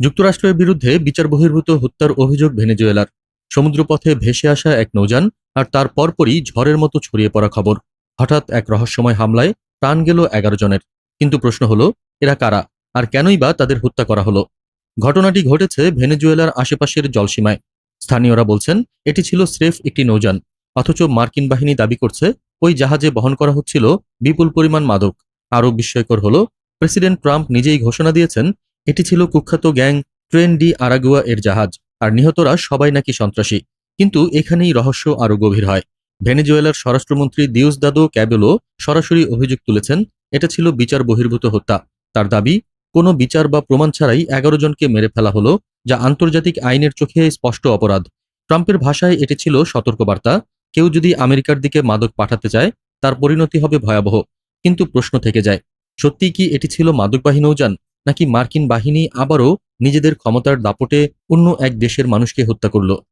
যুক্তরাষ্ট্রের বিরুদ্ধে বিচার বহির্ভূত হত্যার অভিযোগ ভেনেজুয়েলার। সমুদ্রপথে ভেসে আসা এক নৌযান আর তার পরপরই ঝড়ের মতো ছড়িয়ে পড়া খবর। হঠাৎ এক রহস্যময় হামলায় প্রাণ গেল এগারো জনের। কিন্তু প্রশ্ন হলো, এরা কারা? আর কেনই বা তাদের হত্যা করা হলো? ঘটনাটি ঘটেছে ভেনেজুয়েলার আশেপাশের জলসীমায়। স্থানীয়রা বলছেন, এটি ছিল স্রেফ একটি নৌযান। অথচ মার্কিন বাহিনী দাবি করছে, ওই জাহাজে বহন করা হচ্ছিল বিপুল পরিমাণ মাদক। আরও বিস্ময়কর হলো, প্রেসিডেন্ট ট্রাম্প নিজেই ঘোষণা দিয়েছেন এটি ছিল কুখ্যাত গ্যাং ট্রেন ডি আরাগুয়া এর জাহাজ, আর নিহতরা সবাই নাকি সন্ত্রাসী। কিন্তু এখানেই রহস্য আরও গভীর হয়। ভেনেজুয়েলার স্বরাষ্ট্রমন্ত্রী দিউসদাদো ক্যাবেলো সরাসরি অভিযোগ তুলেছেন, এটা ছিল বিচার বহির্ভূত হত্যা। তার দাবি, কোনো বিচার বা প্রমাণ ছাড়াই এগারো জনকে মেরে ফেলা হলো, যা আন্তর্জাতিক আইনের চোখে স্পষ্ট অপরাধ। ট্রাম্পের ভাষায় এটি ছিল সতর্কবার্তা, কেউ যদি আমেরিকার দিকে মাদক পাঠাতে চায়, তার পরিণতি হবে ভয়াবহ। কিন্তু প্রশ্ন থেকে যায়, সত্যিই কি এটি ছিল মাদকবাহী নৌযান? নাকি মার্কিন বাহিনী আবারও নিজেদের ক্ষমতার দাপটে অন্য এক দেশের মানুষকে হত্যা করল।